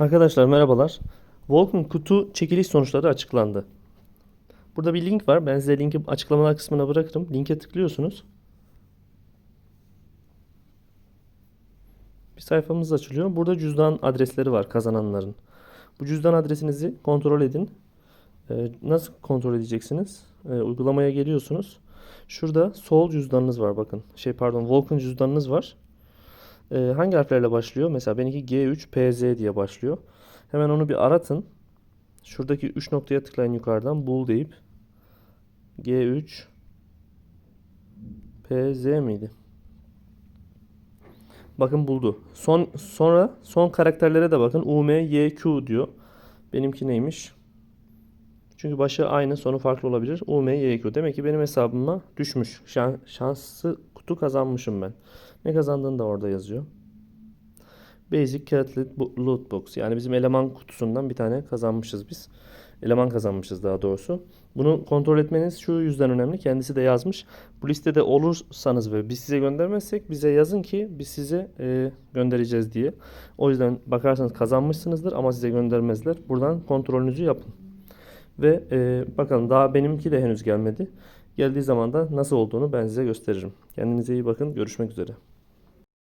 Arkadaşlar merhabalar. Volk'un kutu çekiliş sonuçları açıklandı. Burada bir link var. Ben size linki açıklamalar kısmına bırakırım. Linke tıklıyorsunuz. Bir sayfamız açılıyor. Burada cüzdan adresleri var kazananların. Bu cüzdan adresinizi kontrol edin. Ee, nasıl kontrol edeceksiniz? Ee, uygulamaya geliyorsunuz. Şurada sol cüzdanınız var bakın. Şey pardon Volk'un cüzdanınız var. Ee, hangi harflerle başlıyor? Mesela benimki G3 PZ diye başlıyor. Hemen onu bir aratın. Şuradaki 3 noktaya tıklayın yukarıdan bul deyip G3 PZ miydi? Bakın buldu. Son sonra son karakterlere de bakın. YQ diyor. Benimki neymiş? Çünkü başı aynı, sonu farklı olabilir. YQ. Demek ki benim hesabıma düşmüş. Şan, şanslı kutu kazanmışım ben. Ne kazandığını da orada yazıyor. Basic Cat Loot Box. Yani bizim eleman kutusundan bir tane kazanmışız biz. Eleman kazanmışız daha doğrusu. Bunu kontrol etmeniz şu yüzden önemli. Kendisi de yazmış. Bu listede olursanız ve biz size göndermezsek bize yazın ki biz size e, göndereceğiz diye. O yüzden bakarsanız kazanmışsınızdır ama size göndermezler. Buradan kontrolünüzü yapın. Ve e, bakalım daha benimki de henüz gelmedi. Geldiği zaman da nasıl olduğunu ben size gösteririm. Kendinize iyi bakın. Görüşmek üzere.